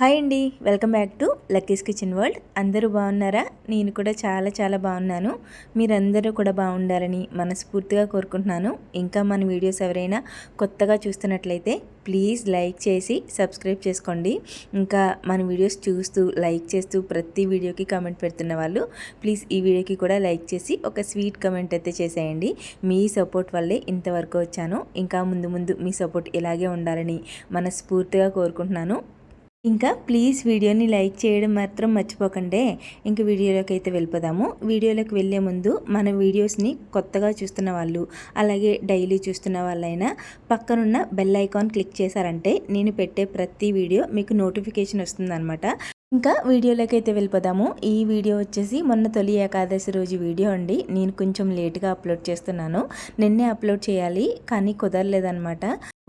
Hi అండి welcome back to Lucky's kitchen world. అందరూ బాగున్నారా? నేను కూడా చాలా చాలా బాగున్నాను. మీరందరూ కూడా బాగుండాలని మనస్ఫూర్తిగా కోరుకుంటున్నాను. ఇంకా మన వీడియోస్ ఎవరైనా కొత్తగా చూస్తున్నట్లయితే ప్లీజ్ లైక్ చేసి సబ్స్క్రైబ్ చేసుకోండి. ఇంకా మన వీడియోస్ చూస్తూ లైక్ చేస్తూ ప్రతి వీడియోకి కామెంట్ పెడుతున్న వాళ్ళు ప్లీజ్ ఈ వీడియోకి కూడా లైక్ చేసి ఒక స్వీట్ కమెంట్ అయితే చేసేయండి. మీ సపోర్ట్ వల్లే ఇంతవరకు వచ్చాను. ఇంకా ముందు ముందు మీ సపోర్ట్ ఇలాగే ఉండాలని మనస్ఫూర్తిగా కోరుకుంటున్నాను. ఇంకా ప్లీజ్ వీడియోని లైక్ చేయడం మాత్రం మర్చిపోకండి. ఇంక వీడియోలోకి అయితే వెళ్ళిపోదాము. వీడియోలోకి వెళ్ళే ముందు మన వీడియోస్ని కొత్తగా చూస్తున్న వాళ్ళు అలాగే డైలీ చూస్తున్న వాళ్ళైనా పక్కనున్న బెల్ ఐకాన్ క్లిక్ చేశారంటే నేను పెట్టే ప్రతి వీడియో మీకు నోటిఫికేషన్ వస్తుందన్నమాట. ఇంకా వీడియోలోకి అయితే వెళ్ళిపోదాము. ఈ వీడియో వచ్చేసి మొన్న తొలి ఏకాదశి రోజు వీడియో అండి. నేను కొంచెం లేట్గా అప్లోడ్ చేస్తున్నాను. నిన్నే అప్లోడ్ చేయాలి కానీ కుదరలేదనమాట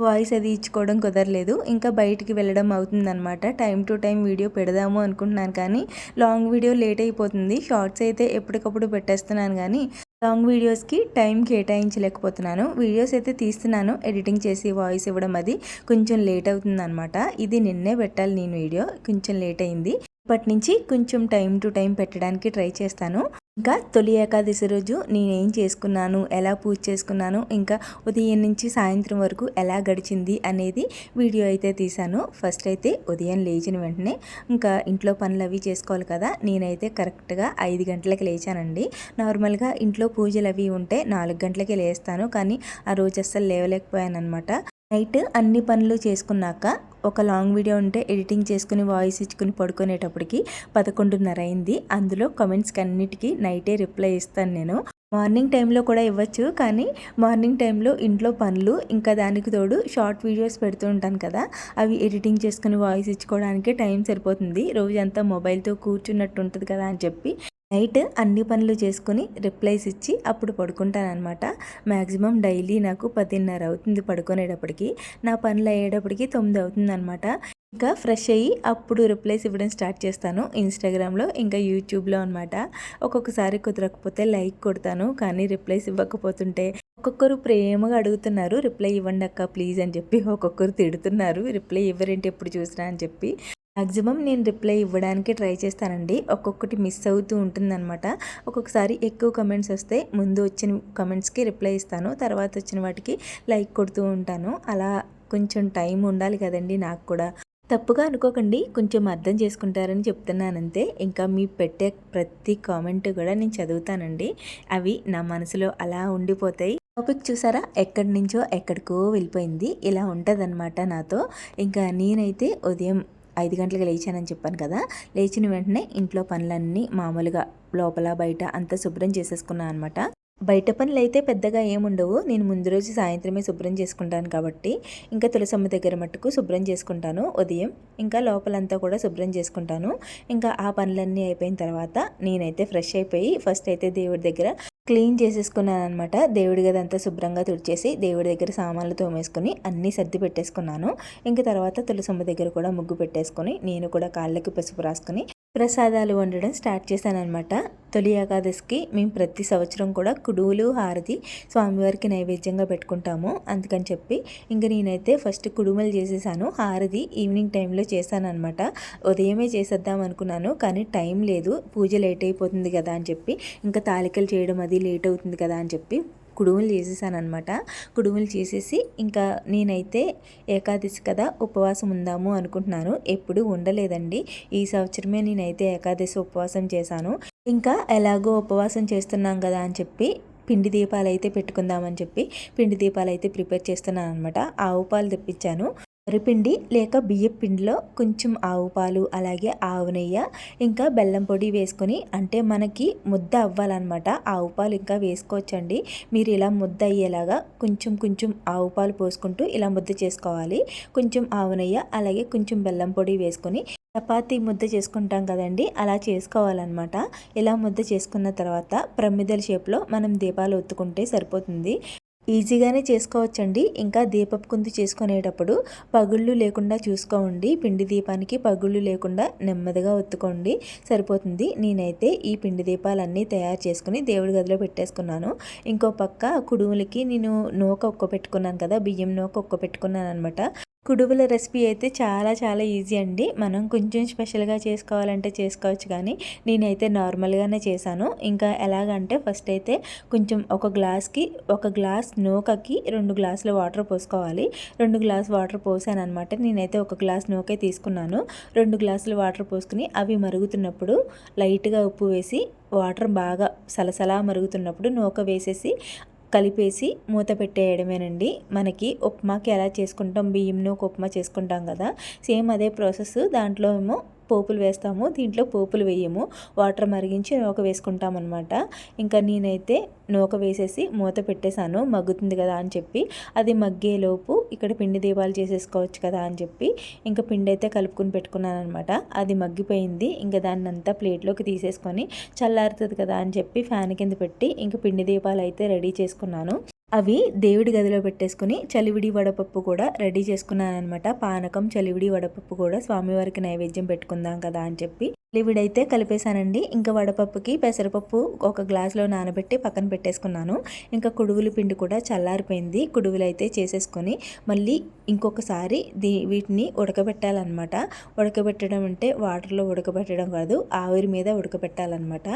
వాయిస్ అది ఇచ్చుకోవడం కుదరలేదు. ఇంకా బయటికి వెళ్ళడం అవుతుందన్నమాట. టైం టు టైం వీడియో పెడదాము అనుకుంటున్నాను కానీ లాంగ్ వీడియో లేట్ అయిపోతుంది. షార్ట్స్ అయితే ఎప్పటికప్పుడు పెట్టేస్తున్నాను కానీ లాంగ్ వీడియోస్కి టైం కేటాయించలేకపోతున్నాను. వీడియోస్ అయితే తీస్తున్నాను. ఎడిటింగ్ చేసి వాయిస్ ఇవ్వడం అది. కొంచెం లేట్ అవుతుంది అనమాట ఇది నిన్నే పెట్టాలి నేను వీడియో. కొంచెం లేట్ అయింది. ఇప్పటి నుంచి కొంచెం టైం టు టైం పెట్టడానికి ట్రై చేస్తాను. ఇంకా తొలి ఏకాదశి రోజు నేనేం చేసుకున్నాను ఎలా పూజ చేసుకున్నాను ఇంకా ఉదయం నుంచి సాయంత్రం వరకు ఎలా గడిచింది అనేది వీడియో అయితే తీశాను. ఫస్ట్ అయితే ఉదయం లేచిన వెంటనే ఇంకా ఇంట్లో పనులు అవి చేసుకోవాలి కదా నేనైతే కరెక్ట్గా ఐదు గంటలకి లేచానండి. నార్మల్గా ఇంట్లో పూజలు అవి ఉంటే నాలుగు గంటలకి లేస్తాను కానీ ఆ రోజు అస్సలు లేవలేకపోయాను అనమాట నైట్ అన్ని పనులు చేసుకున్నాక ఒక లాంగ్ వీడియో ఉంటే ఎడిటింగ్ చేసుకుని వాయిస్ ఇచ్చుకుని పడుకునేటప్పటికి పదకొండున్నర అయింది. అందులో కమెంట్స్కి అన్నిటికీ నైటే రిప్లై ఇస్తాను నేను. మార్నింగ్ టైంలో కూడా ఇవ్వచ్చు కానీ మార్నింగ్ టైంలో ఇంట్లో పనులు ఇంకా దానికి తోడు షార్ట్ వీడియోస్ పెడుతూ ఉంటాను కదా అవి ఎడిటింగ్ చేసుకుని వాయిస్ ఇచ్చుకోవడానికి టైం సరిపోతుంది. రోజంతా మొబైల్తో కూర్చున్నట్టు ఉంటుంది కదా అని చెప్పి నైట్ అన్ని పనులు చేసుకొని రిప్లైస్ ఇచ్చి అప్పుడు పడుకుంటానమాట మ్యాక్సిమం డైలీ నాకు పదిన్నర అవుతుంది పడుకునేటప్పటికి. నా పనులు అయ్యేటప్పటికి తొమ్మిది అవుతుంది అనమాట ఇంకా ఫ్రెష్ అయ్యి అప్పుడు రిప్లైస్ ఇవ్వడం స్టార్ట్ చేస్తాను. ఇన్స్టాగ్రామ్లో ఇంకా యూట్యూబ్లో అనమాట ఒక్కొక్కసారి కుదరకపోతే లైక్ కొడతాను కానీ రిప్లైస్ ఇవ్వకపోతుంటే ఒక్కొక్కరు ప్రేమగా అడుగుతున్నారు రిప్లై ఇవ్వండి అక్క ప్లీజ్ అని చెప్పి ఒక్కొక్కరు తిడుతున్నారు రిప్లై ఇవ్వరేంటి ఎప్పుడు చూసినా అని చెప్పి. మ్యాక్సిమం నేను రిప్లై ఇవ్వడానికి ట్రై చేస్తానండి. ఒక్కొక్కటి మిస్ అవుతూ ఉంటుందన్నమాట. ఒక్కొక్కసారి ఎక్కువ కమెంట్స్ వస్తే ముందు వచ్చిన కమెంట్స్కి రిప్లై ఇస్తాను. తర్వాత వచ్చిన వాటికి లైక్ కొడుతూ ఉంటాను. అలా కొంచెం టైం ఉండాలి కదండి నాకు కూడా. తప్పుగా అనుకోకండి. కొంచెం అర్థం చేసుకుంటారని చెప్తున్నానంతే. ఇంకా మీ పెట్టే ప్రతి కామెంట్ కూడా నేను చదువుతానండి. అవి నా మనసులో అలా ఉండిపోతాయి. టాపిక్ చూసారా? ఎక్కడి నుంచో ఎక్కడికో వెళ్ళిపోయింది. ఇలా ఉంటుందన్నమాట నాతో. ఇంకా నేనైతే ఉదయం ఐదు గంటలకు లేచానని చెప్పాను కదా లేచిన వెంటనే ఇంట్లో పనులన్నీ మామూలుగా లోపల బయట అంతా శుభ్రం చేసేసుకున్నాను అనమాట. బయట పనులు అయితే పెద్దగా ఏముండవు. నేను ముందు రోజు సాయంత్రమే శుభ్రం చేసుకుంటాను కాబట్టి ఇంకా తులసమ్మ దగ్గర మట్టుకు శుభ్రం చేసుకుంటాను. ఉదయం ఇంకా లోపలంతా కూడా శుభ్రం చేసుకుంటాను. ఇంకా ఆ పనులన్నీ అయిపోయిన తర్వాత నేనైతే ఫ్రెష్ అయిపోయి ఫస్ట్ అయితే దేవుడి దగ్గర క్లీన్ చేసేసుకున్నాను అనమాట దేవుడి గదంతా శుభ్రంగా తుడిచేసి దేవుడి దగ్గర సామాన్లు తోమేసుకుని అన్నీ సర్ది పెట్టేసుకున్నాను. ఇంక తర్వాత తులసమ్మ దగ్గర కూడా ముగ్గు పెట్టేసుకొని నేను కూడా కాళ్ళకి పసుపు రాసుకొని ప్రసాదాలు వండడం స్టార్ట్ చేశానమాట తొలి ఏకాదశికి మేము ప్రతి సంవత్సరం కూడా కుడువులు హారతి స్వామివారికి నైవేద్యంగా పెట్టుకుంటాము. అందుకని చెప్పి ఇంక నేనైతే ఫస్ట్ కుడుములు చేసేసాను. హారతి ఈవినింగ్ టైంలో చేశానమాట ఉదయమే చేసేద్దాం అనుకున్నాను కానీ టైం లేదు. పూజ లేట్ అయిపోతుంది కదా అని చెప్పి ఇంకా తాలికలు చేయడం అది లేట్ అవుతుంది కదా అని చెప్పి కుడుములు చేసేసాను అనమాట కుడుములు చేసేసి ఇంకా నేనైతే ఏకాదశి కదా ఉపవాసం ఉందాము అనుకుంటున్నాను. ఎప్పుడు ఉండలేదండి. ఈ సంవత్సరమే నేనైతే ఏకాదశి ఉపవాసం చేశాను. ఇంకా ఎలాగో ఉపవాసం చేస్తున్నాం కదా అని చెప్పి పిండి దీపాలు అయితే పెట్టుకుందామని చెప్పి పిండి దీపాలు అయితే ప్రిపేర్ చేస్తున్నాను అనమాట ఆవు పాలు తెప్పించాను. వరిపిండి లేక బియ్యం పిండిలో కొంచెం ఆవు పాలు అలాగే ఆవు నెయ్యి ఇంకా బెల్లం పొడి వేసుకొని అంటే మనకి ముద్ద అవ్వాలన్నమాట. ఆవు పాలు ఇంకా వేసుకోవచ్చండి. మీరు ఇలా ముద్ద అయ్యేలాగా కొంచెం కొంచెం ఆవు పాలు పోసుకుంటూ ఇలా ముద్ద చేసుకోవాలి. కొంచెం ఆవు నెయ్యి అలాగే కొంచెం బెల్లం పొడి వేసుకొని చపాతీ ముద్ద చేసుకుంటాం కదండి అలా చేసుకోవాలన్నమాట. ఇలా ముద్ద చేసుకున్న తర్వాత ప్రమిదల షేప్లో మనం దీపాలు ఒత్తుకుంటే సరిపోతుంది. ఈజీగానే చేసుకోవచ్చండి. ఇంకా దీపపు కుంది చేసుకునేటప్పుడు పగుళ్ళు లేకుండా చూసుకోండి. పిండి దీపానికి పగుళ్ళు లేకుండా నెమ్మదిగా ఒత్తుకోండి. సరిపోతుంది. నేనైతే ఈ పిండి దీపాలన్నీ తయారు చేసుకుని దేవుడి గదిలో పెట్టేసుకున్నాను. ఇంకో పక్క కుడుములకి నేను నూక ఒక్క పెట్టుకున్నాను కదా బియ్యం నూక ఒక్క పెట్టుకున్నాను అనమాట కుడువుల రెసిపీ అయితే చాలా చాలా ఈజీ అండి. మనం కొంచెం స్పెషల్గా చేసుకోవాలంటే చేసుకోవచ్చు కానీ నేనైతే నార్మల్గానే చేశాను. ఇంకా ఎలాగంటే ఫస్ట్ అయితే కొంచెం ఒక గ్లాస్కి ఒక గ్లాస్ నూకకి రెండు గ్లాసులు వాటర్ పోసుకోవాలి. రెండు గ్లాస్ వాటర్ పోసాను అనమాట నేనైతే ఒక గ్లాస్ నూకే తీసుకున్నాను. రెండు గ్లాసులు వాటర్ పోసుకుని అవి మరుగుతున్నప్పుడు లైట్గా ఉప్పు వేసి వాటర్ బాగా సలసలా మరుగుతున్నప్పుడు నూక వేసేసి కలిపేసి మూత పెట్టేయడమేనండి. మనకి ఉప్మాకి ఎలా చేసుకుంటాం బియ్యంను ఒక ఉప్మా చేసుకుంటాం కదా. సేమ్ అదే ప్రాసెస్ దాంట్లో ఏమో పోపులు వేస్తాము దీంట్లో పోపులు వేయము. వాటర్ మరిగించి నూక వేసుకుంటాం అనమాట ఇంకా నేనైతే నూక వేసేసి మూత పెట్టేశాను. మగ్గుతుంది కదా అని చెప్పి. అది మగ్గేలోపు ఇక్కడ పిండి దీపాలు చేసేసుకోవచ్చు కదా అని చెప్పి ఇంకా పిండి అయితే కలుపుకుని పెట్టుకున్నాను అనమాట అది మగ్గిపోయింది. ఇంకా దాన్ని అంతా ప్లేట్లోకి తీసేసుకొని చల్లారుతుంది కదా అని చెప్పి ఫ్యాన్ కింద పెట్టి ఇంకా పిండి దీపాలు అయితే రెడీ చేసుకున్నాను. అవి దేవుడి గదిలో పెట్టేసుకుని చలివిడి వడపప్పు కూడా రెడీ చేసుకున్నాను అనమాట పానకం చలివిడి వడపప్పు కూడా స్వామివారికి నైవేద్యం పెట్టుకుందాం కదా అని చెప్పి. చలివిడైతే కలిపేశానండి. ఇంకా వడపప్పుకి పెసరపప్పు ఒక గ్లాస్లో నానబెట్టి పక్కన పెట్టేసుకున్నాను. ఇంకా కుడువులు పిండి కూడా చల్లారిపోయింది. కుడుగులు అయితే చేసేసుకొని మళ్ళీ ఇంకొకసారి దీ వీటిని ఉడకబెట్టాలన్నమాట. ఉడకబెట్టడం అంటే వాటర్లో ఉడకబెట్టడం కాదు ఆవిరి మీద ఉడకబెట్టాలన్నమాట.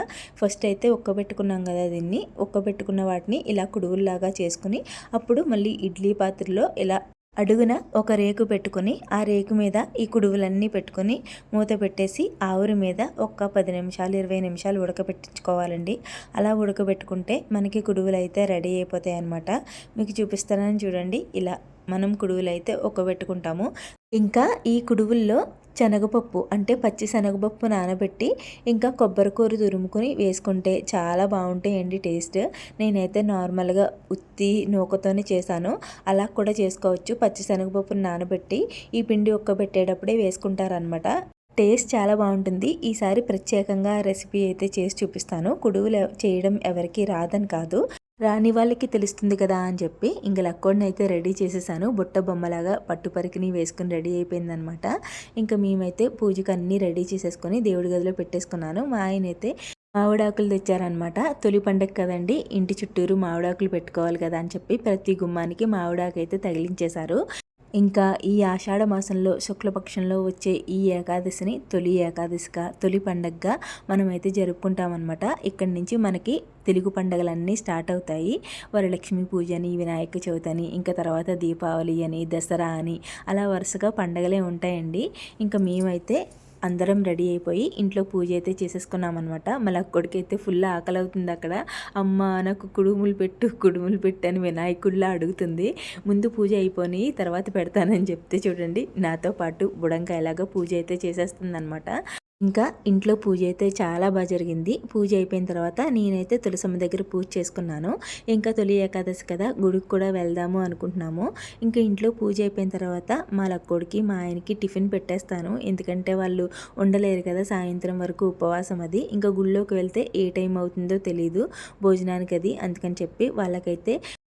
ఫస్ట్ అయితే ఉక్కబెట్టుకున్నాం కదా దీన్ని. ఉక్కబెట్టుకున్న వాటిని ఇలా కుడువుల్లాగా చేసుకుని అప్పుడు మళ్ళీ ఇడ్లీ పాత్రలో ఇలా అడుగున ఒక రేకు పెట్టుకొని ఆ రేకు మీద ఈ కుడువులన్నీ పెట్టుకొని మూత పెట్టేసి ఆవురి మీద ఒక్క పది నిమిషాలు ఇరవై నిమిషాలు ఉడకబెట్టించుకోవాలండి. అలా ఉడకబెట్టుకుంటే మనకి కుడువులు అయితే రెడీ అయిపోతాయి అనమాట మీకు చూపిస్తానని చూడండి. ఇలా మనం కుడువులు అయితే ఒక్కబెట్టుకుంటాము ఇంకా ఈ కుడువుల్లో శనగపప్పు అంటే పచ్చి శనగపప్పు నానబెట్టి ఇంకా కొబ్బరికూర తురుముకొని వేసుకుంటే చాలా బాగుంటాయండి టేస్ట్. నేనైతే నార్మల్గా ఉత్తి నూకతోనే చేశాను. అలా కూడా చేసుకోవచ్చు. పచ్చి శనగపప్పును నానబెట్టి ఈ పిండి ఒక్కబెట్టేటప్పుడే వేసుకుంటారనమాట టేస్ట్ చాలా బాగుంటుంది. ఈసారి ప్రత్యేకంగా రెసిపీ అయితే చేసి చూపిస్తాను. కుడువులు చేయడం ఎవరికి రాదని కాదు. రాని వాళ్ళకి తెలుస్తుంది కదా అని చెప్పి ఇంక లక్కోడిని అయితే రెడీ చేసేసాను. బుట్ట బొమ్మలాగా పట్టు పరికిని వేసుకుని రెడీ అయిపోయిందనమాట ఇంకా మేమైతే పూజకు అన్నీ రెడీ చేసేసుకొని దేవుడి గదిలో పెట్టేసుకున్నాను. మా ఆయన అయితే మామిడాకులు తెచ్చారనమాట తొలి పండగ కదండి ఇంటి చుట్టూరు మామిడాకులు పెట్టుకోవాలి కదా అని చెప్పి ప్రతి గుమ్మానికి మామిడాకు అయితే తగిలించేశారు. ఇంకా ఈ ఆషాఢ మాసంలో శుక్లపక్షంలో వచ్చే ఈ ఏకాదశిని తొలి ఏకాదశిగా తొలి పండగగా మనమైతే జరుపుకుంటామన్నమాట. ఇక్కడి నుంచి మనకి తెలుగు పండగలన్నీ స్టార్ట్ అవుతాయి. వరలక్ష్మి పూజ అని వినాయక చవితి అని ఇంకా తర్వాత దీపావళి అని దసరా అని అలా వరుసగా పండగలే ఉంటాయండి. ఇంకా మేమైతే అందరం రెడీ అయిపోయి ఇంట్లో పూజ అయితే చేసేసుకున్నాం అనమాట మళ్ళీ అక్కడికి అయితే ఫుల్ ఆకలి అవుతుంది అక్కడ. అమ్మ నాకు కుడుములు పెట్టు కుడుములు పెట్టు అని వినాయకుడిలా అడుగుతుంది. ముందు పూజ అయిపోయి తర్వాత పెడతానని చెప్తే చూడండి. నాతో పాటు బుడంకాయలాగా పూజ అయితే చేసేస్తుంది అనమాట ఇంకా ఇంట్లో పూజ అయితే చాలా బాగా జరిగింది. పూజ అయిపోయిన తర్వాత నేనైతే తులసమ్మ దగ్గర పూజ చేసుకున్నాను. ఇంకా తొలి ఏకాదశి కదా గుడికి కూడా వెళ్దాము అనుకుంటున్నాము. ఇంకా ఇంట్లో పూజ అయిపోయిన తర్వాత మా లక్కోడికి మా ఆయనకి టిఫిన్ పెట్టేస్తాను. ఎందుకంటే వాళ్ళు ఉండలేరు కదా సాయంత్రం వరకు ఉపవాసం అది. ఇంకా గుళ్ళోకి వెళ్తే ఏ టైం అవుతుందో తెలియదు భోజనానికి అది. అందుకని చెప్పి వాళ్ళకైతే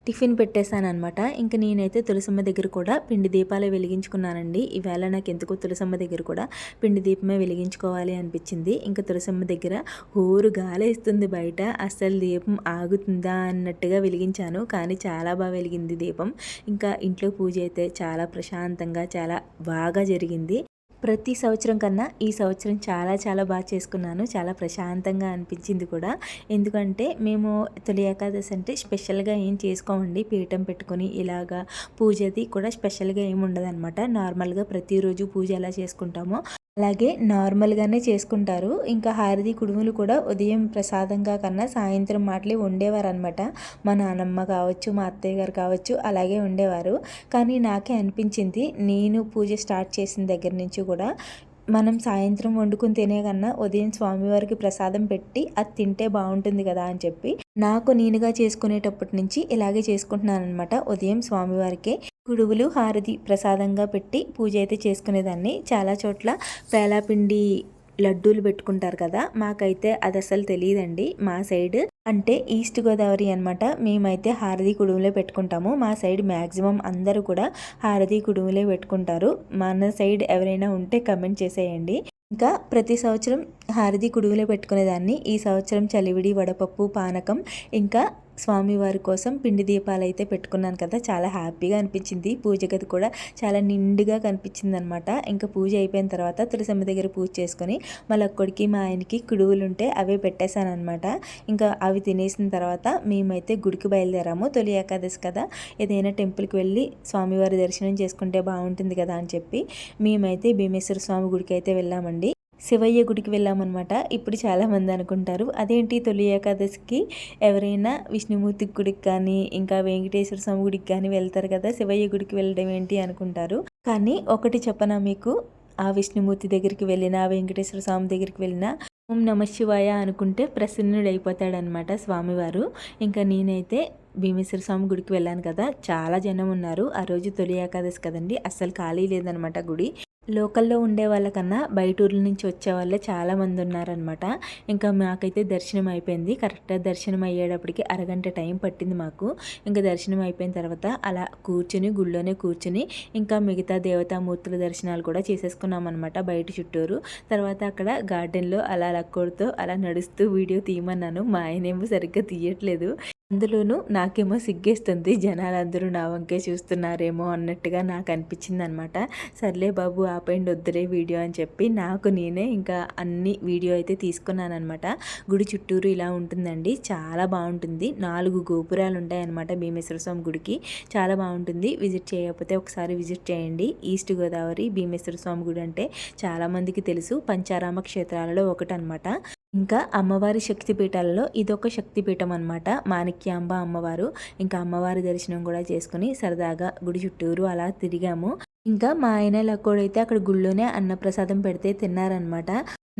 టిఫిన్ పెట్టేశాను అనమాట ఇంకా నేనైతే తులసమ్మ దగ్గర కూడా పిండి దీపాలే వెలిగించుకున్నానండి. ఈవేళ నాకు ఎందుకో తులసమ్మ దగ్గర కూడా పిండి దీపమే వెలిగించుకోవాలి అనిపించింది. ఇంకా తులసమ్మ దగ్గర ఊరు గాలేస్తుంది బయట. అసలు దీపం ఆగుతుందా అన్నట్టుగా వెలిగించాను. కానీ చాలా బాగా వెలిగింది దీపం. ఇంకా ఇంట్లో పూజ అయితే చాలా ప్రశాంతంగా చాలా బాగా జరిగింది. ప్రతి సంవత్సరం కన్నా ఈ సంవత్సరం చాలా చాలా బాగా చేసుకున్నాను. చాలా ప్రశాంతంగా అనిపించింది కూడా. ఎందుకంటే మేము తొలి ఏకాదశి అంటే స్పెషల్గా ఏం చేసుకోమండి? పీఠం పెట్టుకొని ఇలాగా పూజది కూడా స్పెషల్గా ఏమి ఉండదు అనమాట నార్మల్గా ప్రతిరోజు పూజ ఎలా చేసుకుంటామో అలాగే నార్మల్గానే చేసుకుంటారు. ఇంకా హారతి కుడుములు కూడా ఉదయం ప్రసాదంగా కన్నా సాయంత్రం మాటలే ఉండేవారు అనమాట మా నానమ్మ కావచ్చు మా అత్తయ్య గారు కావచ్చు అలాగే ఉండేవారు కానీ నాకే అనిపించింది నేను పూజ స్టార్ట్ చేసిన దగ్గర నుంచి కూడా మనం సాయంత్రం వండుకుని తినే కన్నా ఉదయం స్వామివారికి ప్రసాదం పెట్టి అది తింటే బాగుంటుంది కదా అని చెప్పి నాకు నేనుగా చేసుకునేటప్పటి నుంచి ఇలాగే చేసుకుంటున్నాను అనమాట ఉదయం స్వామివారికే. గుడువులు హారతి ప్రసాదంగా పెట్టి పూజ అయితే చేసుకునేదాన్ని. చాలా చోట్ల పేలాపిండి లడ్డూలు పెట్టుకుంటారు కదా మాకైతే అది అసలు తెలియదండి. మా సైడ్ అంటే ఈస్ట్ గోదావరి అనమాట మేమైతే హారతి కుడుములే పెట్టుకుంటాము. మా సైడ్ మ్యాక్సిమం అందరూ కూడా హారతి కుడుములే పెట్టుకుంటారు. మన సైడ్ ఎవరైనా ఉంటే కమెంట్ చేసేయండి. ఇంకా ప్రతి సంవత్సరం హారతి కుడుములే పెట్టుకునేదాన్ని. ఈ సంవత్సరం చలివిడి వడపప్పు పానకం ఇంకా స్వామివారి కోసం పిండి దీపాలు అయితే పెట్టుకున్నాను కదా చాలా హ్యాపీగా అనిపించింది. పూజ గది కూడా చాలా నిండుగా కనిపించింది అనమాట ఇంకా పూజ అయిపోయిన తర్వాత తులసమ్మ దగ్గర పూజ చేసుకొని మళ్ళీ ఒక్కడికి మా ఆయనకి కుడువులు ఉంటే అవే పెట్టేశాను అనమాట ఇంకా అవి తినేసిన తర్వాత మేమైతే గుడికి బయలుదేరాము. తొలి ఏకాదశి కదా ఏదైనా టెంపుల్కి వెళ్ళి స్వామివారి దర్శనం చేసుకుంటే బాగుంటుంది కదా అని చెప్పి మేమైతే భీమేశ్వర స్వామి గుడికి అయితే వెళ్ళామండి. శివయ్య గుడికి వెళ్ళామన్నమాట. ఇప్పుడు చాలామంది అనుకుంటారు అదేంటి తొలి ఏకాదశికి ఎవరైనా విష్ణుమూర్తి గుడికి కానీ ఇంకా వెంకటేశ్వర స్వామి గుడికి కానీ వెళ్తారు కదా శివయ్య గుడికి వెళ్ళడం ఏంటి? అనుకుంటారు. కానీ ఒకటి చెప్పనా మీకు? ఆ విష్ణుమూర్తి దగ్గరికి వెళ్ళినా వెంకటేశ్వర స్వామి దగ్గరికి వెళ్ళినా ఓం నమ శివాయ అనుకుంటే ప్రసన్నుడైపోతాడనమాట స్వామివారు. ఇంకా నేనైతే భీమేశ్వర స్వామి గుడికి వెళ్ళాను కదా చాలా జనం ఉన్నారు. ఆ రోజు తొలి ఏకాదశి కదండి అస్సలు ఖాళీ లేదనమాట గుడి. లోకల్లో ఉండే వాళ్ళకన్నా బయట ఊర్ల నుంచి వచ్చే వాళ్ళే చాలామంది ఉన్నారనమాట ఇంకా మాకైతే దర్శనం అయిపోయింది. కరెక్ట్గా దర్శనం అయ్యేటప్పటికి అరగంట టైం పట్టింది మాకు. ఇంకా దర్శనం అయిపోయిన తర్వాత అలా కూర్చుని గుళ్ళోనే కూర్చుని ఇంకా మిగతా దేవతామూర్తుల దర్శనాలు కూడా చేసేసుకున్నాం అనమాట బయట చుట్టూరు. తర్వాత అక్కడ గార్డెన్లో అలా లక్కోడితో అలా నడుస్తూ వీడియో తీయమన్నాను. మా ఆయనేమో సరిగ్గా తీయట్లేదు. అందులోనూ నాకేమో సిగ్గేస్తుంది. జనాలందరూ నా వంకే చూస్తున్నారేమో అన్నట్టుగా నాకు అనిపించింది అనమాట సర్లే బాబు ఆపండి వద్దులే వీడియో అని చెప్పి నాకు నేనే ఇంకా అన్ని వీడియో అయితే తీసుకున్నానమాట గుడి చుట్టూరు ఇలా ఉంటుందండి. చాలా బాగుంటుంది. నాలుగు గోపురాలు ఉంటాయన్నమాట భీమేశ్వర స్వామి గుడికి. చాలా బాగుంటుంది. విజిట్ చేయకపోతే ఒకసారి విజిట్ చేయండి. ఈస్ట్ గోదావరి భీమేశ్వర స్వామి గుడి అంటే చాలామందికి తెలుసు. పంచారామ క్షేత్రాలలో ఒకటి అనమాట ఇంకా అమ్మవారి శక్తిపీఠాలలో ఇదొక శక్తిపీఠం అనమాట మాణిక్యాంబ అమ్మవారు. ఇంకా అమ్మవారి దర్శనం కూడా చేసుకుని సరదాగా గుడి చుట్టూరు అలా తిరిగాము. ఇంకా మా ఆయన లక్కోడైతే అక్కడ గుళ్ళోనే అన్నప్రసాదం పెడితే తిన్నారనమాట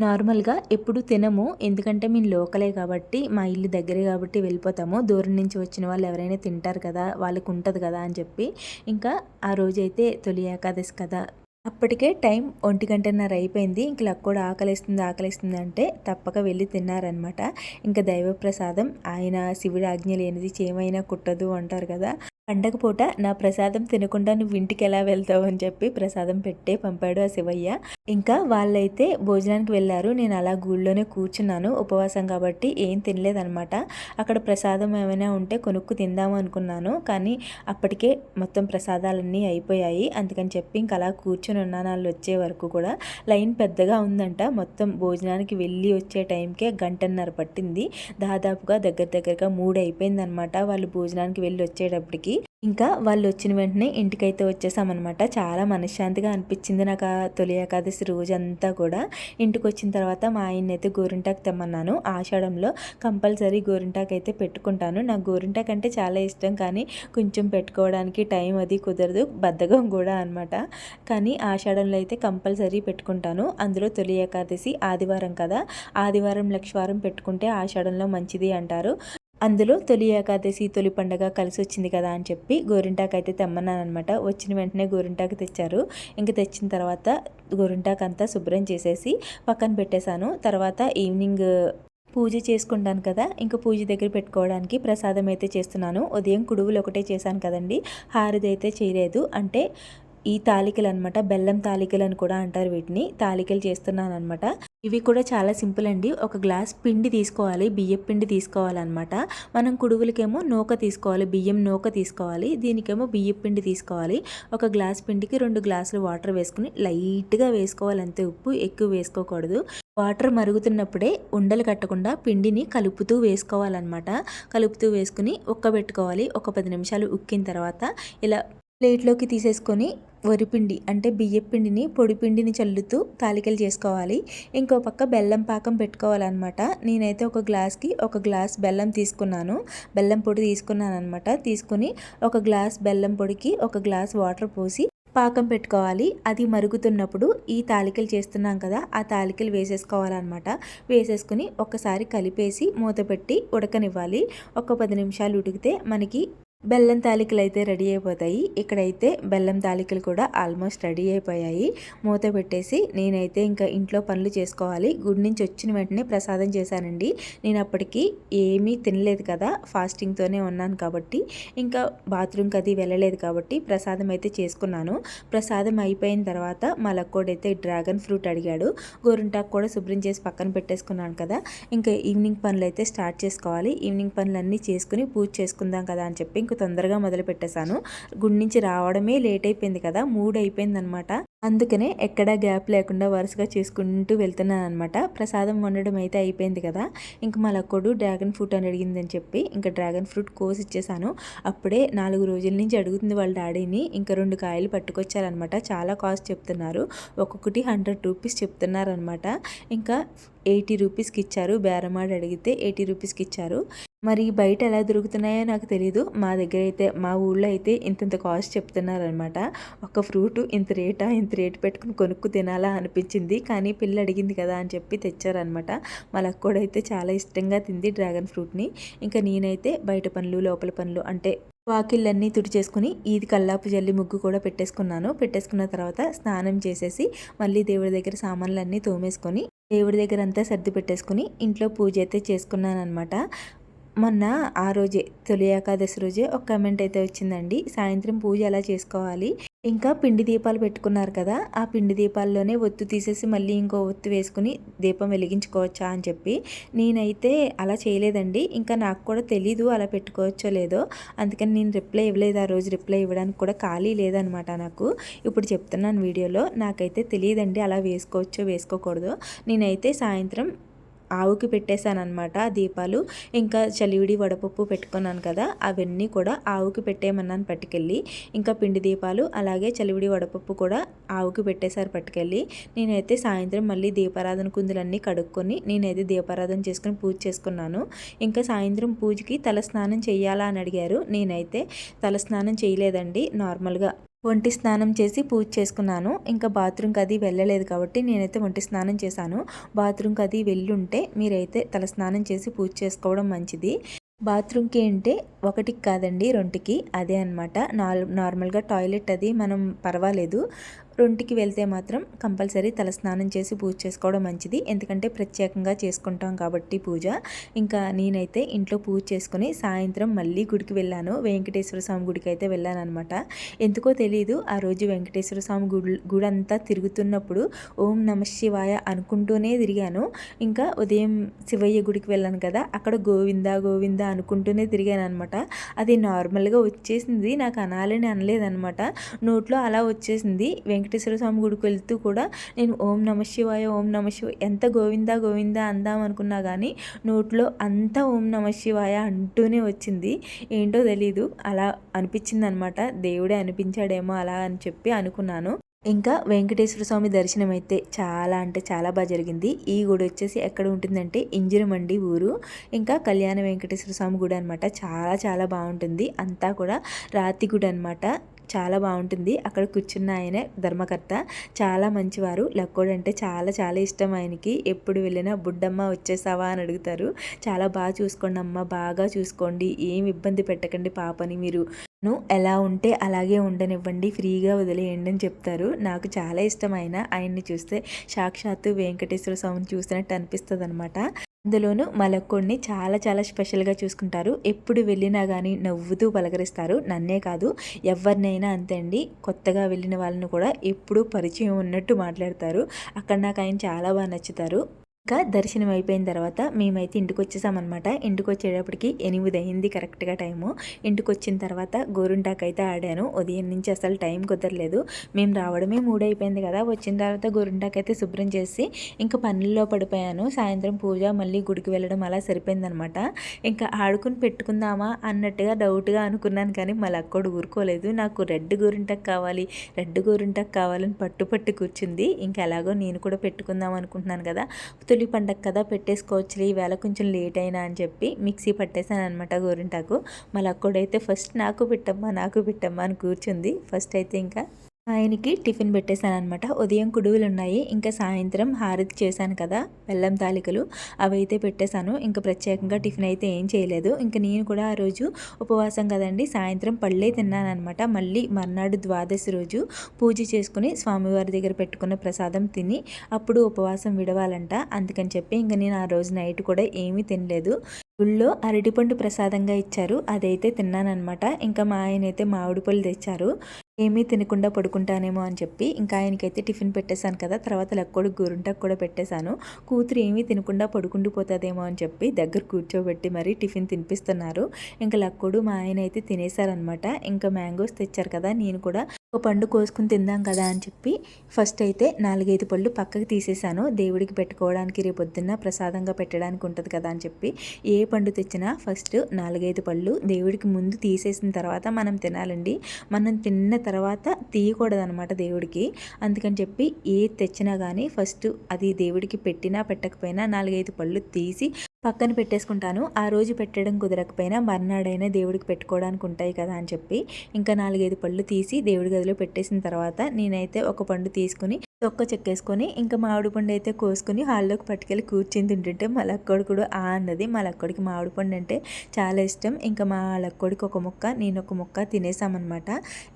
నార్మల్గా ఎప్పుడు తినము. ఎందుకంటే మేము లోకలే కాబట్టి మా ఇల్లు దగ్గరే కాబట్టి వెళ్ళిపోతాము. దూరం నుంచి వచ్చిన వాళ్ళు ఎవరైనా తింటారు కదా వాళ్ళకు ఉంటుంది కదా అని చెప్పి. ఇంకా ఆ రోజైతే తొలి ఏకాదశి కదా అప్పటికే టైం ఒంటి గంటన్నర అయిపోయింది. ఇంక లక్కోడు ఆకలిస్తుంది ఆకలిస్తుంది అంటే తప్పక వెళ్ళి తిన్నారనమాట ఇంకా దైవ ప్రసాదం ఆయన శివుడి ఆజ్ఞ లేనిది చేమైనా కుట్టదు అంటారు కదా. పండగ పూట నా ప్రసాదం తినకుండా నువ్వు ఇంటికి ఎలా వెళ్తావు అని చెప్పి ప్రసాదం పెట్టే పంపాడు ఆ శివయ్య. ఇంకా వాళ్ళైతే భోజనానికి వెళ్ళారు. నేను అలా గూళ్ళోనే కూర్చున్నాను. ఉపవాసం కాబట్టి ఏం తినలేదనమాట అక్కడ ప్రసాదం ఏమైనా ఉంటే కొనుక్కు తిందాము అనుకున్నాను. కానీ అప్పటికే మొత్తం ప్రసాదాలన్నీ అయిపోయాయి. అందుకని చెప్పి ఇంకా అలా కూర్చుని ఉన్నాను వాళ్ళు వచ్చే వరకు కూడా లైన్ పెద్దగా ఉందంట. మొత్తం భోజనానికి వెళ్ళి వచ్చే టైంకే గంటన్నర పట్టింది. దాదాపుగా దగ్గర దగ్గరగా మూడు అయిపోయింది అనమాట వాళ్ళు భోజనానికి వెళ్ళి వచ్చేటప్పటికి. ఇంకా వాళ్ళు వచ్చిన వెంటనే ఇంటికైతే వచ్చేసామన్నమాట. చాలా మనశ్శాంతిగా అనిపించింది నాకు ఆ తొలి ఏకాదశి రోజంతా కూడా. ఇంటికి వచ్చిన తర్వాత మా ఆయన్ని అయితే గోరింటాకు తెమ్మన్నాను. ఆషాఢంలో కంపల్సరీ గోరింటాకు అయితే పెట్టుకుంటాను. నాకు గోరింటాకు అంటే చాలా ఇష్టం కానీ కొంచెం పెట్టుకోవడానికి టైం అది కుదరదు. బద్ధకం కూడా అనమాట కానీ ఆషాఢంలో అయితే కంపల్సరీ పెట్టుకుంటాను. అందులో తొలి ఏకాదశి ఆదివారం కదా. ఆదివారం లక్షవారం పెట్టుకుంటే ఆషాఢంలో మంచిది అంటారు. అందులో తొలి ఏకాదశి తొలి పండగ కలిసి వచ్చింది కదా అని చెప్పి గోరింటాకు అయితే తెమ్మన్నానమాట వచ్చిన వెంటనే గోరింటాకు తెచ్చారు. ఇంక తెచ్చిన తర్వాత గోరింటాకు అంతా శుభ్రం చేసేసి పక్కన పెట్టేశాను. తర్వాత ఈవినింగ్ పూజ చేసుకుంటాను కదా ఇంకా పూజ దగ్గర పెట్టుకోవడానికి ప్రసాదం అయితే చేస్తున్నాను. ఉదయం కుడువులు ఒకటే చేశాను కదండి. హారిది అయితే చేయలేదు. అంటే ఈ తాలికలు అనమాట బెల్లం తాలికలు అని కూడా అంటారు వీటిని. తాలికలు చేస్తున్నాను అనమాట ఇవి కూడా చాలా సింపుల్ అండి. ఒక గ్లాస్ పిండి తీసుకోవాలి బియ్యం పిండి తీసుకోవాలన్నమాట. మనం కుడువులకేమో నూక తీసుకోవాలి బియ్యం నూక తీసుకోవాలి దీనికేమో బియ్యం పిండి తీసుకోవాలి. ఒక గ్లాస్ పిండికి రెండు గ్లాసులు వాటర్ వేసుకుని లైట్గా వేసుకోవాలి అంతే ఉప్పు ఎక్కువ వేసుకోకూడదు. వాటర్ మరుగుతున్నప్పుడే ఉండలు కట్టకుండా పిండిని కలుపుతూ వేసుకోవాలన్నమాట. కలుపుతూ వేసుకుని ఉక్కబెట్టుకోవాలి ఒక పది నిమిషాలు ఉక్కిన తర్వాత ఇలా ప్లేట్లోకి తీసేసుకొని వరిపిండి అంటే బియ్యపిండిని పొడిపిండిని పొడి పిండిని చల్లుతూ తాలికలు చేసుకోవాలి. ఇంకో పక్క బెల్లం పాకం పెట్టుకోవాలన్నమాట. నేనైతే ఒక గ్లాస్కి ఒక గ్లాస్ బెల్లం తీసుకున్నాను. బెల్లం పొడి తీసుకున్నాను అనమాట తీసుకుని ఒక గ్లాస్ బెల్లం పొడికి ఒక గ్లాస్ వాటర్ పోసి పాకం పెట్టుకోవాలి. అది మరుగుతున్నప్పుడు ఈ తాలికలు చేస్తున్నాం కదా ఆ తాలికలు వేసేసుకోవాలన్నమాట. వేసేసుకుని ఒకసారి కలిపేసి మూత పెట్టి ఉడకనివ్వాలి. ఒక పది నిమిషాలు ఉడికితే మనకి బెల్లం తాలికలు అయితే రెడీ అయిపోతాయి. ఇక్కడైతే బెల్లం తాలికలు కూడా ఆల్మోస్ట్ రెడీ అయిపోయాయి. మూత పెట్టేసి నేనైతే ఇంకా ఇంట్లో పనులు చేసుకోవాలి. గుడి నుంచి వచ్చిన వెంటనే ప్రసాదం చేశానండి. నేను అప్పటికి ఏమీ తినలేదు కదా ఫాస్టింగ్తోనే ఉన్నాను కాబట్టి. ఇంకా బాత్రూమ్కి అది వెళ్ళలేదు కాబట్టి ప్రసాదం అయితే చేసుకున్నాను. ప్రసాదం అయిపోయిన తర్వాత మా లక్కోడైతే డ్రాగన్ ఫ్రూట్ అడిగాడు. గోరుంటాకు కూడా శుభ్రం చేసి పక్కన పెట్టేసుకున్నాను కదా. ఇంకా ఈవినింగ్ పనులు అయితే స్టార్ట్ చేసుకోవాలి. ఈవినింగ్ పనులన్నీ చేసుకుని పూజ చేసుకుందాం కదా అని చెప్పి తొందరగా మొదలు పెట్టేశాను గుడి నుంచి రావడమే లేట్ అయిపోయింది కదా మూడు అయిపోయింది అనమాట అందుకనే ఎక్కడా గ్యాప్ లేకుండా వరుసగా చేసుకుంటూ వెళ్తున్నాను అనమాట ప్రసాదం వండడం అయితే అయిపోయింది కదా. ఇంకా మా లక్కోడు డ్రాగన్ ఫ్రూట్ అని అడిగిందని చెప్పి ఇంకా డ్రాగన్ ఫ్రూట్ కోసి ఇచ్చేసాను. అప్పుడే నాలుగు రోజుల నుంచి అడుగుతుంది వాళ్ళ డాడీని ఇంకా రెండు కాయలు పట్టుకొచ్చారనమాట చాలా కాస్ట్ చెప్తున్నారు. ఒక్కొక్కటి హండ్రెడ్ రూపీస్ చెప్తున్నారనమాట ఇంకా ఎయిటీ రూపీస్కి ఇచ్చారు. బేరమాడ అడిగితే ఎయిటీ రూపీస్కి ఇచ్చారు. మరి బయట ఎలా దొరుకుతున్నాయో నాకు తెలీదు. మా దగ్గర అయితే మా ఊళ్ళో అయితే ఇంతంత కాస్ట్ చెప్తున్నారనమాట ఒక ఫ్రూట్ ఇంత రేటా? ఇంత రేటు పెట్టుకుని కొనుక్కు తినాలా అనిపించింది. కానీ పిల్ల అడిగింది కదా అని చెప్పి తెచ్చారనమాట. కూడా అయితే చాలా ఇష్టంగా తింది డ్రాగన్ ఫ్రూట్ని. ఇంకా నేనైతే బయట పనులు లోపల పనులు అంటే వాకిళ్ళన్నీ తుడిచేసుకుని ఈది కల్లాపు జల్లి ముగ్గు కూడా పెట్టేసుకున్నాను. పెట్టేసుకున్న తర్వాత స్నానం చేసేసి మళ్ళీ దేవుడి దగ్గర సామాన్లన్నీ తోమేసుకొని దేవుడి దగ్గర అంతా సర్ది పెట్టేసుకుని ఇంట్లో పూజ అయితే చేసుకున్నానమాట మొన్న ఆ రోజే తొలి ఏకాదశి రోజే ఒక కమెంట్ అయితే వచ్చిందండి. సాయంత్రం పూజ ఎలా చేసుకోవాలి? ఇంకా పిండి దీపాలు పెట్టుకున్నారు కదా ఆ పిండి దీపాల్లోనే ఒత్తు తీసేసి మళ్ళీ ఇంకో ఒత్తు వేసుకుని దీపం వెలిగించుకోవచ్చా అని చెప్పి నేనైతే అలా చేయలేదండి. ఇంకా నాకు కూడా తెలీదు అలా పెట్టుకోవచ్చో లేదో. అందుకని నేను రిప్లై ఇవ్వలేదు ఆ రోజు రిప్లై ఇవ్వడానికి కూడా ఖాళీ లేదనమాట నాకు. ఇప్పుడు చెప్తున్నాను వీడియోలో నాకైతే తెలియదండి అలా వేసుకోవచ్చో వేసుకోకూడదు. నేనైతే సాయంత్రం ఆవుకి పెట్టేశానమాట దీపాలు. ఇంకా చలివిడి వడపప్పు పెట్టుకున్నాను కదా అవన్నీ కూడా ఆవుకి పెట్టేయమన్నాను పట్టుకెళ్ళి. ఇంకా పిండి దీపాలు అలాగే చలివిడి వడపప్పు కూడా ఆవుకి పెట్టేశారు పట్టుకెళ్ళి. నేనైతే సాయంత్రం మళ్ళీ దీపారాధన కుందులన్నీ కడుక్కొని నేనైతే దీపారాధన చేసుకుని పూజ చేసుకున్నాను. ఇంకా సాయంత్రం పూజకి తలస్నానం చేయాలా అని అడిగారు. నేనైతే తలస్నానం చేయలేదండి నార్మల్గా ఒంటి స్నానం చేసి పూజ చేసుకున్నాను. ఇంకా బాత్రూమ్కి అది వెళ్ళలేదు కాబట్టి నేనైతే ఒంటి స్నానం చేశాను. బాత్రూమ్కి అది వెళ్ళుంటే మీరైతే తల స్నానం చేసి పూజ చేసుకోవడం మంచిది. బాత్రూమ్కి అంటే ఒకటికి కాదండి రెండుకి. అదే అనమాట నార్మల్గా టాయిలెట్ అది మనం పర్వాలేదు. రొంటికి వెళ్తే మాత్రం కంపల్సరీ తలస్నానం చేసి పూజ చేసుకోవడం మంచిది. ఎందుకంటే ప్రత్యేకంగా చేసుకుంటాం కాబట్టి పూజ. ఇంకా నేనైతే ఇంట్లో పూజ చేసుకుని సాయంత్రం మళ్ళీ గుడికి వెళ్ళాను. వెంకటేశ్వర స్వామి గుడికి అయితే వెళ్ళాను అనమాట ఎందుకో తెలియదు ఆ రోజు వెంకటేశ్వర స్వామి గుడి గుడి అంతా తిరుగుతున్నప్పుడు ఓం నమ శివాయ అనుకుంటూనే తిరిగాను. ఇంకా ఉదయం శివయ్య గుడికి వెళ్ళాను కదా అక్కడ గోవింద గోవింద అనుకుంటూనే తిరిగాను అనమాట అది నార్మల్గా వచ్చేసింది నాకు అనాలని అనలేదనమాట నోట్లో అలా వచ్చేసింది. వెంకట వెంకటేశ్వర స్వామి గుడికి వెళ్తూ కూడా నేను ఓం నమ శివాయ ఓం నమ శివ ఎంత గోవిందా గోవిందా అందాం అనుకున్నా కానీ నోట్లో అంతా ఓం నమ శివాయ అంటూనే వచ్చింది. ఏంటో తెలీదు. అలా అనిపించింది అనమాట దేవుడే అనిపించాడేమో అలా అని చెప్పి అనుకున్నాను. ఇంకా వెంకటేశ్వర స్వామి దర్శనం అయితే చాలా అంటే చాలా బాగా జరిగింది. ఈ గుడి వచ్చేసి ఎక్కడ ఉంటుందంటే ఇంజిరమండి ఊరు. ఇంకా కళ్యాణ వెంకటేశ్వర స్వామి గుడి అనమాట చాలా చాలా బాగుంటుంది. అంతా కూడా రాతి గుడి అనమాట చాలా బాగుంటుంది. అక్కడ కూర్చున్న ఆయనే ధర్మకర్త. చాలా మంచివారు. లక్కోడు అంటే చాలా చాలా ఇష్టం ఆయనకి. ఎప్పుడు వెళ్ళినా బుడ్డమ్మ వచ్చేసావా? అని అడుగుతారు. చాలా బాగా చూసుకోండి అమ్మ బాగా చూసుకోండి. ఏం ఇబ్బంది పెట్టకండి పాపని మీరు. ను ఎలా ఉంటే అలాగే ఉండనివ్వండి. ఫ్రీగా వదిలేయండి అని చెప్తారు. నాకు చాలా ఇష్టమైన ఆయన్ని చూస్తే సాక్షాత్తు వెంకటేశ్వర స్వామిని చూసినట్టు అనిపిస్తుంది అనమాట అందులోనూ మలక్కొడిని చాలా చాలా స్పెషల్గా చూసుకుంటారు. ఎప్పుడు వెళ్ళినా కానీ నవ్వుతూ పలకరిస్తారు. నన్నే కాదు ఎవరినైనా అంతే అండి. కొత్తగా వెళ్ళిన వాళ్ళని కూడా ఎప్పుడూ పరిచయం ఉన్నట్టు మాట్లాడతారు. అక్కడ నాకు ఆయన చాలా బాగా నచ్చుతారు. ఇంకా దర్శనం అయిపోయిన తర్వాత మేమైతే ఇంటికి వచ్చేసామన్నమాట ఇంటికి వచ్చేటప్పటికి ఎనిమిది అయింది కరెక్ట్గా టైము. ఇంటికి వచ్చిన తర్వాత గోరుంటాకు అయితే ఆడాను. ఉదయం నుంచి అసలు టైం కుదరలేదు. మేము రావడమే మూడు అయిపోయింది కదా. వచ్చిన తర్వాత గోరుంటాకు అయితే శుభ్రం చేసి ఇంకా పనుల్లో పడిపోయాను. సాయంత్రం పూజ మళ్ళీ గుడికి వెళ్ళడం అలా సరిపోయిందనమాట ఇంకా ఆడుకుని పెట్టుకుందామా అన్నట్టుగా డౌట్గా అనుకున్నాను కానీ మళ్ళీ అక్కడ ఊరుకోలేదు. నాకు రెడ్ గోరింటాకు కావాలి రెడ్ గోరింటాకు కావాలని పట్టు పట్టు కూర్చుంది. ఇంకా ఎలాగో నేను కూడా పెట్టుకుందాం అనుకుంటున్నాను కదా. తొలి పండగ కదా పెట్టేసుకోవచ్చులే ఈవేళ కొంచెం లేట్ అయినా అని చెప్పి మిక్సీ పట్టేశాను అనమాట గోరింటాకు. మళ్ళీ అక్కడైతే ఫస్ట్ నాకు పెట్టమ్మా నాకు పెట్టమ్మా అని కూర్చుంది. ఫస్ట్ అయితే ఇంకా ఆయనకి టిఫిన్ పెట్టేశాను అనమాట ఉదయం కుడువులు ఉన్నాయి ఇంకా సాయంత్రం హారతి చేశాను కదా బెల్లం తాలికలు అవి అయితే పెట్టేశాను. ఇంకా ప్రత్యేకంగా టిఫిన్ అయితే ఏం చేయలేదు. ఇంకా నేను కూడా ఆ రోజు ఉపవాసం కదండి సాయంత్రం పళ్ళే తిన్నాను అనమాట మళ్ళీ మర్నాడు ద్వాదశి రోజు పూజ చేసుకుని స్వామివారి దగ్గర పెట్టుకున్న ప్రసాదం తిని అప్పుడు ఉపవాసం విడవాలంట. అందుకని చెప్పి ఇంకా నేను ఆ రోజు నైట్ కూడా ఏమీ తినలేదు. గుళ్ళో అరటిపండు ప్రసాదంగా ఇచ్చారు. అదైతే తిన్నానమాట ఇంకా మా ఆయన అయితే మామిడి పళ్ళు తెచ్చారు. ఏమీ తినకుండా పడుకుంటానేమో అని చెప్పి ఇంకా ఆయనకైతే టిఫిన్ పెట్టేశాను కదా తర్వాత లెక్కడు గురుంటకు కూడా పెట్టేశాను. కూతురు ఏమీ తినకుండా పడుకుండిపోతుందేమో అని చెప్పి దగ్గర కూర్చోబెట్టి మరీ టిఫిన్ తినిపిస్తున్నారు. ఇంకా లక్కోడు మా ఆయన అయితే తినేశారనమాట ఇంకా మ్యాంగోస్ తెచ్చారు కదా నేను కూడా ఒక పండు కోసుకుని తిందాం కదా అని చెప్పి ఫస్ట్ అయితే నాలుగైదు పళ్ళు పక్కకి తీసేసాను. దేవుడికి పెట్టుకోవడానికి రేపొద్దున్న ప్రసాదంగా పెట్టడానికి ఉంటుంది కదా అని చెప్పి ఏ పండు తెచ్చినా ఫస్ట్ నాలుగైదు పళ్ళు దేవుడికి ముందు తీసేసిన తర్వాత మనం తినాలండి. మనం తిన్న తర్వాత తీయకూడదు అనమాట దేవుడికి. అందుకని చెప్పి ఏ తెచ్చినా కానీ ఫస్ట్ అది దేవుడికి పెట్టినా పెట్టకపోయినా నాలుగైదు పళ్ళు తీసి పక్కన పెట్టేసుకుంటాను. ఆ రోజు పెట్టడం కుదరకపోయినా మర్నాడైనా దేవుడికి పెట్టుకోవడానికి ఉంటాయి కదా అని చెప్పి ఇంకా నాలుగైదు పళ్ళు తీసి దేవుడి గదిలో పెట్టేసిన తర్వాత నేనైతే ఒక పండు తీసుకుని తొక్క చెక్కేసుకొని ఇంకా మామిడి పండు అయితే కోసుకొని హాల్లోకి పట్టుకెళ్ళి కూర్చొని తింటుంటే మా లక్కోడు కూడా ఆ అన్నది. మా లక్కోడికి మామిడి పండు అంటే చాలా ఇష్టం. ఇంకా మా లక్కోడికి ఒక ముక్క నేను ఒక ముక్క తినేసామన్నమాట.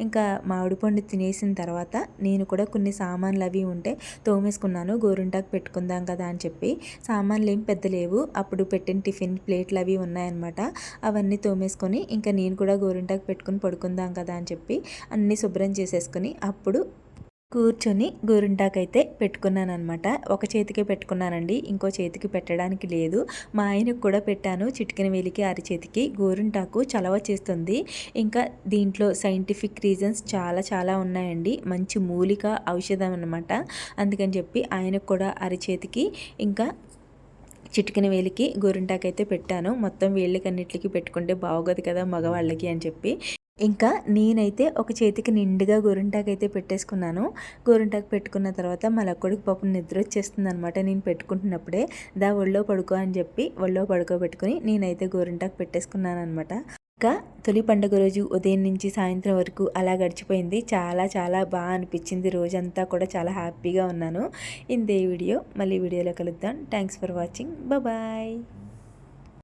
ఇంకా మామిడి పండు తినేసిన తర్వాత నేను కూడా కొన్ని సామాన్లు అవి ఉంటే తోమేసుకున్నాను. గోరుంటాకు పెట్టుకుందాం కదా అని చెప్పి. సామాన్లు ఏం పెద్ద లేవు. అప్పుడు పెట్టిన టిఫిన్ ప్లేట్లు అవి ఉన్నాయన్నమాట. అవన్నీ తోమేసుకొని ఇంకా నేను కూడా గోరుంటాకు పెట్టుకుని పడుకుందాం కదా అని చెప్పి అన్నీ శుభ్రం చేసేసుకొని అప్పుడు కూర్చొని గోరింటాకైతే పెట్టుకున్నాను అనమాట ఒక చేతికి పెట్టుకున్నానండి. ఇంకో చేతికి పెట్టడానికి లేదు. మా ఆయనకు కూడా పెట్టాను. చిటికెన వేలికి అరిచేతికి గోరింటాకు చలవ చేస్తుంది. ఇంకా దీంట్లో సైంటిఫిక్ రీజన్స్ చాలా చాలా ఉన్నాయండి. మంచి మూలిక ఔషధం అనమాట అందుకని చెప్పి ఆయనకు కూడా అరిచేతికి ఇంకా చిటికిన వేలికి గోరింటాకైతే పెట్టాను. మొత్తం వేళ్ళకన్నిటికి పెట్టుకుంటే బాగోదు కదా మగవాళ్ళకి అని చెప్పి. ఇంకా నేనైతే ఒక చేతికి నిండుగా గోరింటాకు అయితే పెట్టేసుకున్నాను. గోరింటాకు పెట్టుకున్న తర్వాత మా లక్కడికి పాపం నిద్ర వచ్చేస్తుంది అనమాట నేను పెట్టుకుంటున్నప్పుడే దా ఒళ్ళో పడుకో అని చెప్పి ఒళ్ళో పడుకోబెట్టుకుని నేనైతే గోరింటాకు పెట్టేసుకున్నాను అనమాట ఇంకా తొలి పండుగ రోజు ఉదయం నుంచి సాయంత్రం వరకు అలా గడిచిపోయింది. చాలా చాలా బాగా అనిపించింది. రోజంతా కూడా చాలా హ్యాపీగా ఉన్నాను. ఇందే వీడియో. మళ్ళీ వీడియోలో కలుద్దాం. Thanks for watching. బాయ్.